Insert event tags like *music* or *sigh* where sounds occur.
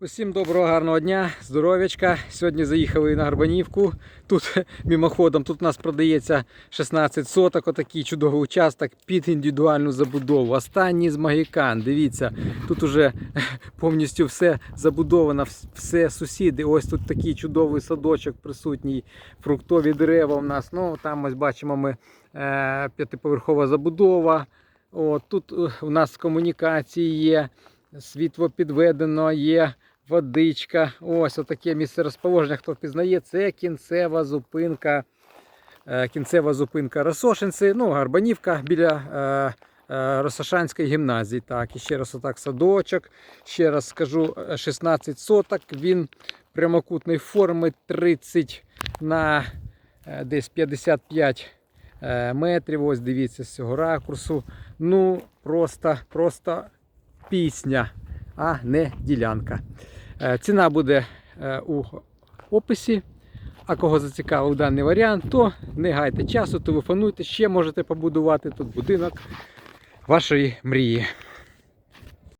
Усім доброго гарного дня, здоров'ячка. Сьогодні заїхали на Гарбанівку. Тут *laughs* мимоходом, тут у нас продається 16 соток, отакий чудовий участок під індивідуальну забудову. Останній з Магікан. Дивіться, тут уже *laughs* повністю все забудовано, все сусіди. Ось тут такий чудовий садочок присутній, фруктові дерева у нас. Ну, там ось бачимо ми е, п'ятиповерхова забудова. От, тут е, у нас комунікації є, світло підведено, є водичка. Ось отаке місце розположення. Хто впізнає, це кінцева зупинка. е, Кінцева зупинка Росошинці, ну, Гарбанівка біля е, е, Росошанської гімназії. Так, і ще раз отак садочок. Ще раз скажу, е, 16 соток. Він прямокутної форми 30 на десь 55 е, метрів. Ось дивіться з цього ракурсу. Ну, просто, просто пісня, а не ділянка. Е, Ціна буде е, у описі. А кого зацікавив даний варіант, то не гайте часу, телефонуйте, ще можете побудувати тут будинок вашої мрії.